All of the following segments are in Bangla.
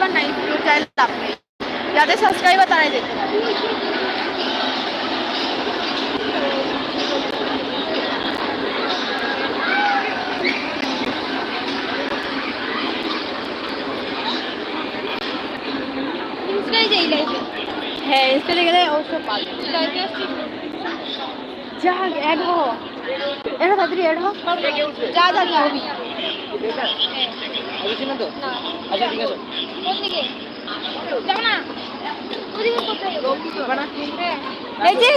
সাবস্ক্রাইবার নাই ভিডিও চাইলে লাভ নেই যাদের সাবস্ক্রাইবার তারাই দেখতে পারে ইনস্টায় যাই লাইভে হ্যাঁ ইনস্টাতে গেলে অবশ্য পাবে লাইভে আসছি যা অ্যাড হো এর তাড়াতাড়ি অ্যাড হো যা যা যা হবি না তো? আচ্ছা ঠিক আছে। কোন দিকে যাব না? ওদিকে কোথায়? যাব হ্যাঁ। এই যে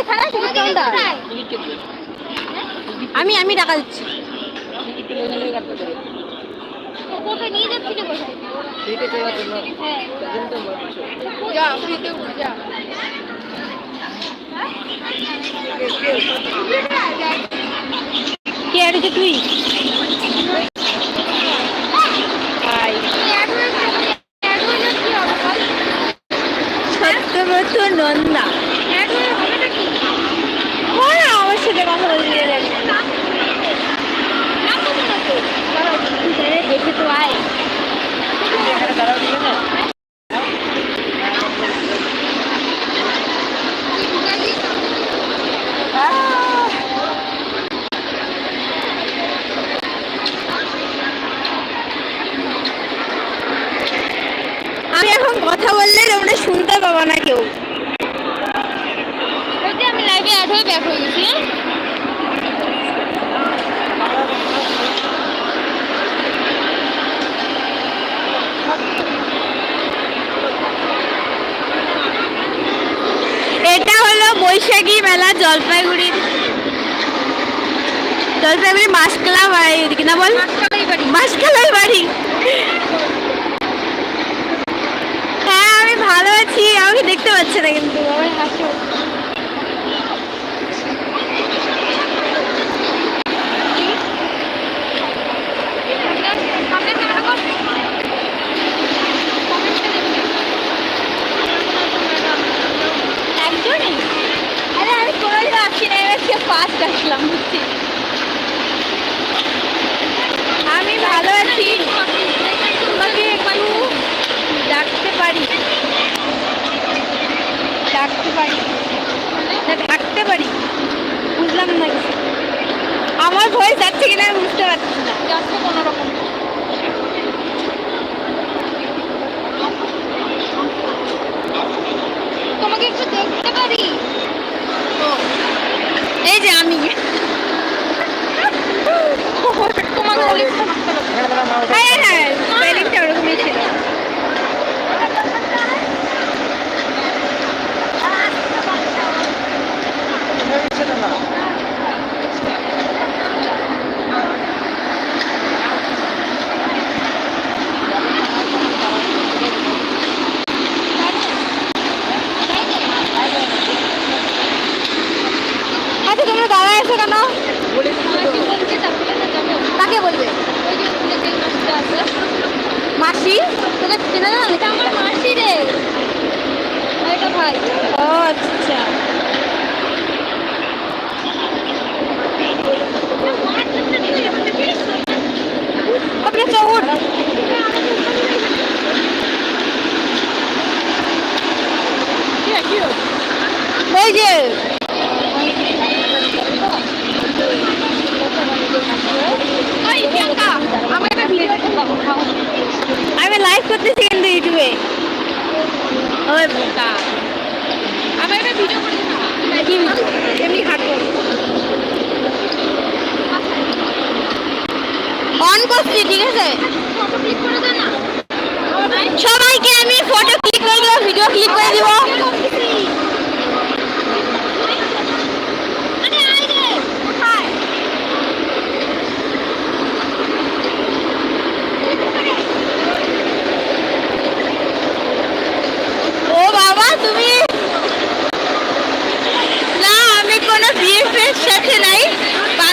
আমি আমি টাকা দিচ্ছি। টিকিট কেটে ওখানে কাটতে পারে তো কোথায়? নিয়ে যাচ্ছিলে কোথায়? ফ্রিতে চলার জন্য। হ্যাঁ। যা ফ্রিতে যা। কে হচ্ছে তুই হাই অ্যাড হয়ে অ্যাড হয়ে কি হবে বল সত্যব্রত নন্দা অ্যাড হয়ে হবেটা কি হয় আমার সাথে কথা বলতে জানি না করব না তো দেখে তো আয় এখানে দাঁড়াও ঠিক আছে আমি এখন কথা বললে তোমরা শুনতে পাবো না কেউ ওই যে আমি লাইভে অ্যাড হয়ে ব্যাক হয়ে গেছি হ্যাঁ? এটা হলো বৈশাখী মেলা জলপাইগুড়ির জলপাইগুড়ি মাসকালা বাড়ি কিনা না বল? মাসকালাই বাড়ি। মাসকালাই বাড়ি। হ্যাঁ আমি ভালো আছি আমাকে দেখতে পাচ্ছে না কিন্তু। আমার হাসি হচ্ছে। সামনে ক্যামেরা কর একজনই আরে আমি কোনোদিন আসি না সে আসলাম বুঝছি আমি ভালো আছি। তোমাকে একটু ডাকতে পারি? ডাকতে পারি? ডাকতে পারি। বুঝলাম না আমার ভয়েস যাচ্ছে কিনা আমি বুঝতে পারছি না। যাচ্ছে কোনো রকম। তোমাকে একটু দেখতে পারি? এই যে আমি। তোমার হ্যাঁ হ্যাঁ স্পেলিংটা ওরকমই ছিল না আচ্ছা কেন বলছে তারপরে না যাব কাকে বলবে? মাসি? তোকে চেনা না এটা আমার মাসি রে। এটা ভাই। ও আচ্ছা। তো উঠ ওই যে ওই প্রিয়াঙ্কা আমার একটা ভিডিও আমি লাইভ করতেছি কিন্তু ইউটিউবে। ওই একটা ভিডিও করে এমনি হাঁটবো। অন করছি ঠিক আছে? সবাইকে আমি ফটো ক্লিক করে দিব ভিডিও ক্লিক করে দিব।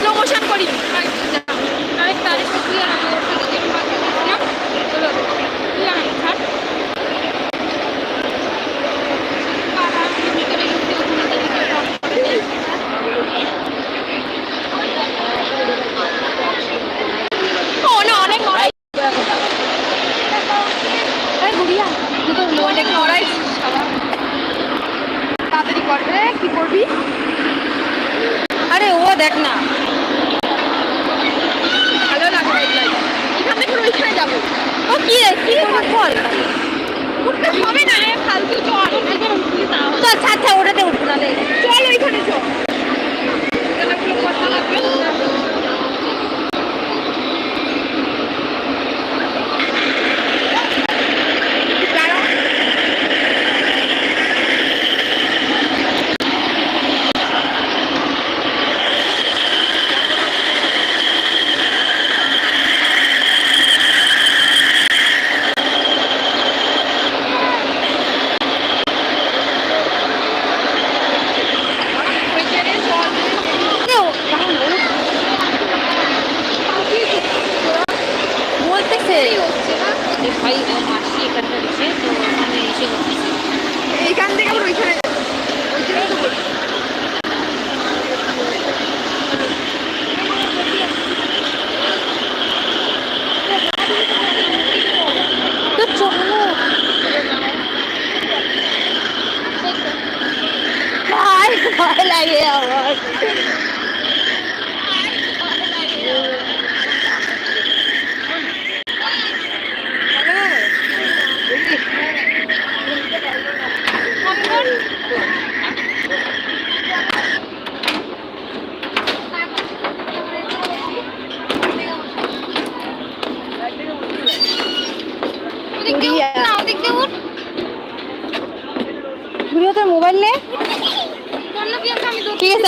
স্লো মোশন করি। Chile.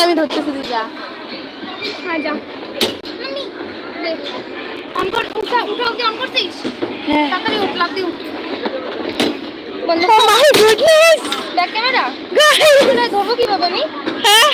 আমি ধরতেছি তুই যা। হ্যাঁ যা। অন কর উঠা উঠা ওকে অন করছিস? হ্যাঁ। তাড়াতাড়ি উঠ লাগতে উঠ। বন্ধ ও মাই গুডনেস দেখ ক্যামেরা। গাইস ধরবো বাবা আমি হ্যাঁ?